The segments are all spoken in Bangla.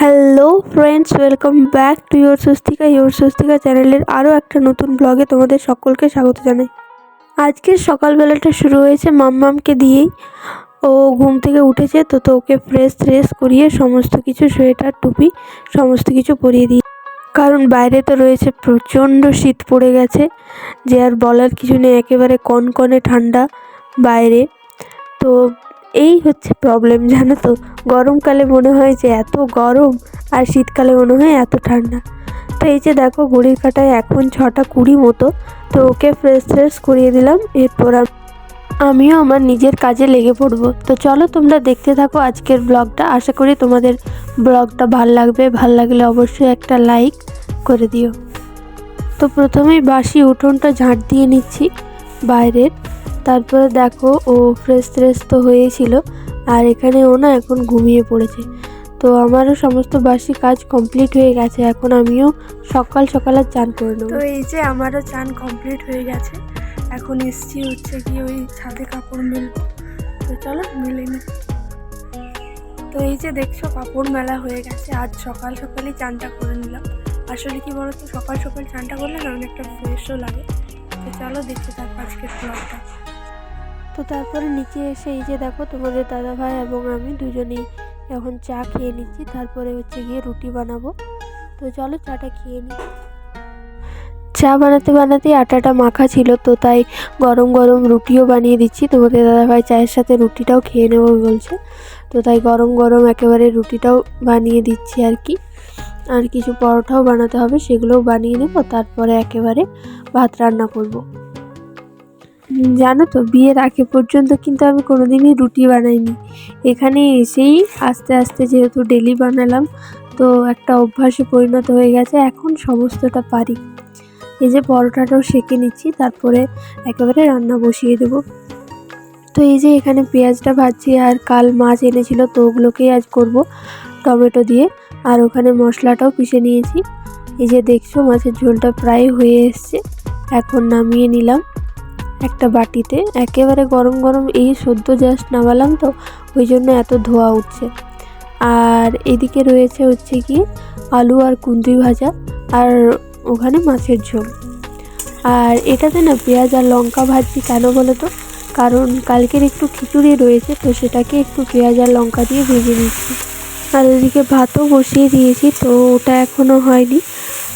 Hello friends welcome back to your Swastika your Swastika চ্যানেলের আরও একটা নতুন ব্লগে তোমাদের সকলকে স্বাগত জানাই। আজকের সকালবেলাটা শুরু হয়েছে মাম্মামকে দিয়েই। ও ঘুম থেকে উঠেছে, তো তো ওকে ফ্রেশ ট্রেশ করিয়ে সমস্ত কিছু সোয়েটার, টুপি, সমস্ত কিছু পরিয়ে দিই। কারণ বাইরে তো রয়েছে প্রচণ্ড শীত পড়ে গেছে, যে আর বলার কিছু নেই, একেবারে কনকনে ঠান্ডা বাইরে। তো এই হচ্ছে প্রবলেম জানো তো? গরমকালে মনে হয় যে এত গরম, আর শীতকালে মনে হয় এত ঠান্ডা। তো এই যে দেখো, ঘড়ির কাটায় এখন ছটা কুড়ি মতো, তো ওকে ফ্রেশ ফ্রেশ করিয়ে দিলাম। এরপর আম- আমিও আমার নিজের কাজে লেগে পড়ব। তো চলো তোমরা দেখতে থাকো আজকের ব্লগটা আশা করি তোমাদের ব্লগটা ভালো লাগবে। ভালো লাগলে অবশ্যই একটা লাইক করে দিও। তো প্রথমেই বাসি উঠোনটা ঝাঁট দিয়ে নিচ্ছি বাইরের। তারপরে দেখো ও ফ্রেশ ট্রেশ তো হয়েছিল, আর এখানে ও না এখন ঘুমিয়ে পড়েছে। তো আমারও সমস্ত বাসি কাজ কমপ্লিট হয়ে গেছে, এখন আমিও সকাল সকাল আর চান করে নেব। তো এই যে আমারও চান কমপ্লিট হয়ে গেছে, এখন এসছি হচ্ছে কি ওই ছাদে কাপড় মেলবো। তো চলো মেলে নি। তো এই যে দেখছ কাপড় মেলা হয়ে গেছে, আজ সকাল সকালই চানটা করে নিলাম। আসলে কি বলতো, সকাল সকাল চানটা করলে না অনেকটা ফ্রেশও লাগে। তো চলো দেখতে থাকব আজকের ব্লগটা তো তারপরে নিচে এসে এই যে দেখো তোমাদের দাদা ভাই এবং আমি দুজনেই এখন চা খেয়ে নিচ্ছি। তারপরে হচ্ছে গিয়ে রুটি বানাবো। তো চলো চাটা খেয়ে নিই চা বানাতে বানাতে আটাটা মাখা ছিল, তো তাই গরম গরম রুটিও বানিয়ে দিচ্ছি। তোমাদের দাদা ভাই চায়ের সাথে রুটিটাও খেয়ে নেব বলছে। তো তাই গরম গরম একেবারে রুটিটাও বানিয়ে দিচ্ছি আর কি। আর কিছু পরোটাও বানাতে হবে, সেগুলোও বানিয়ে নেব। তারপরে একেবারে ভাত রান্না করব। জানো তো, বিয়ের আগে পর্যন্ত কিন্তু আমি কোনোদিনই রুটি বানাইনি। এখানে এসেই আস্তে আস্তে যেহেতু ডেলি বানালাম, তো একটা অভ্যাসে পরিণত হয়ে গেছে, এখন সমস্তটা পারি। এই যে পরোটাটাও সেঁকে নিচ্ছি, তারপরে একেবারে রান্না বসিয়ে দেবো। তো এই যে এখানে পেঁয়াজটা ভাজছি আর কাল মাছ এনেছিল, তো ওগুলোকেই আজ করব টমেটো দিয়ে। আর ওখানে মশলাটাও পিষে নিয়েছি। এই যে দেখছ, মাছের ঝোলটা প্রায় হয়ে এসছে, এখন নামিয়ে নিলাম। একটা বাটিতে। একেবারে গরম গরম এই সদ্য জাস্ট নামালাম তো, ওই জন্য এত ধোয়া উঠছে। আর এদিকে রয়েছে হচ্ছে কি, আলু আর কুন্দি ভাজা আর ওখানে মাছের ঝোল। আর এটাতে না পেঁয়াজ আর লঙ্কা ভাজছি কেন বলো তো কারণ কালকের একটু খিচুড়ি রয়েছে তো সেটাকে একটু পেঁয়াজ আর লঙ্কা দিয়ে ভেজে নিচ্ছি। আর এদিকে ভাতও বসিয়ে দিয়েছি তো ওটা এখনও হয়নি,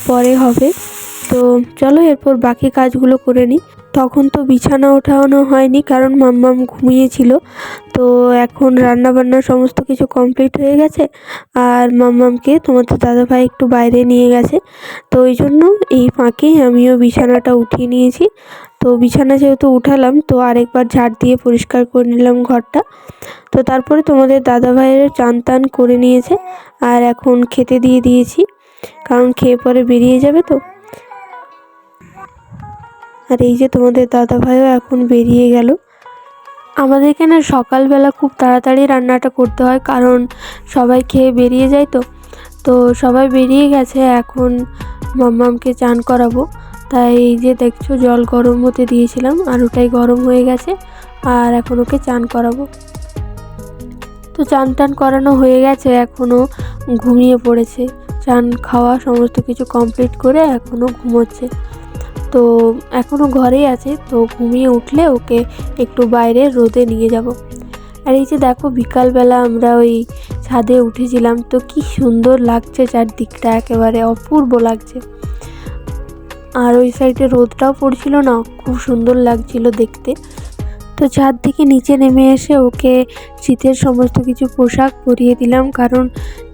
পরে হবে। তো চলো এরপর বাকি কাজগুলো করে নিই। তখন তো বিছানা ওঠানো হয়নি, কারণ মাম্মাম ঘুমিয়েছিল। তো এখন রান্না বান্না সমস্ত কিছু কমপ্লিট হয়ে গেছে, আর মাম্মামকে তোমাদের দাদাভাই একটু বাইরে নিয়ে গেছে। তো ওই জন্য এই ফাঁকেই আমিও বিছানাটা উঠিয়ে নিয়েছি। তো বিছানা যেহেতু উঠালাম, তো আরেকবার ঝাড় দিয়ে পরিষ্কার করে নিলাম ঘরটা। তো তারপরে তোমাদের দাদাভাইয়ের চান টান করে নিয়েছে, আর এখন খেতে দিয়ে দিয়েছি, কারণ খেয়ে পরে বেরিয়ে যাবে তো। আর এই যে তোমাদের দাদা ভাইও এখন বেরিয়ে গেল। আমাদের এখানে সকালবেলা খুব তাড়াতাড়ি রান্নাটা করতে হয়? কারণ সবাই খেয়ে বেরিয়ে যায় তো। তো সবাই বেরিয়ে গেছে, এখন মাম্মামকে চান করাবো। তাই এই যে দেখছ, জল গরম হতে দিয়েছিলাম আর ওটাই গরম হয়ে গেছে আর এখন ওকে চান করাবো। তো চান টান করানো হয়ে গেছে, এখনও ঘুমিয়ে পড়েছে। চান খাওয়া সমস্ত কিছু কমপ্লিট করে এখনও ঘুমোচ্ছে। তো এখনও ঘরেই আছে, তো ঘুমিয়ে উঠলে ওকে একটু বাইরে রোদে নিয়ে যাব। আর এই যে দেখো বিকালবেলা আমরা ওই ছাদে উঠেছিলাম, তো কি সুন্দর লাগছে চারদিকটা, একেবারে অপূর্ব লাগছে। আর ওই সাইডে রোদটাও পড়ছিল না, খুব সুন্দর লাগছিল দেখতে। তো ছাদ থেকে নিচে নেমে এসে ওকে শীতের সমস্ত কিছু পোশাক পরিয়ে দিলাম, কারণ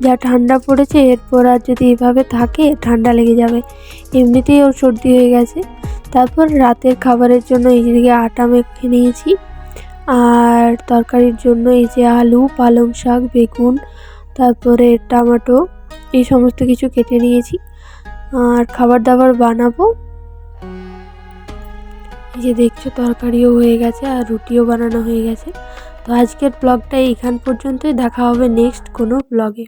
যা ঠান্ডা পড়েছে, এরপর আর যদি এভাবে থাকে, ঠান্ডা লেগে যাবে। এমনিতেই ওর সর্দি হয়ে গেছে। তারপর রাতের খাবারের জন্য এই দিকে আটা মেখে নিয়েছি। আর তরকারির জন্য এই যে আলু, পালং শাক, বেগুন, তারপরে টমেটো, এই সমস্ত কিছু কেটে নিয়েছি। আর খাবার দাবার বানাবো। এই যে দেখছ তরকারিও হয়ে গেছে আর রুটিও বানানো হয়ে গেছে। তো আজকের ব্লগটা এইখান পর্যন্তই। দেখা হবে নেক্সট কোনো ব্লগে।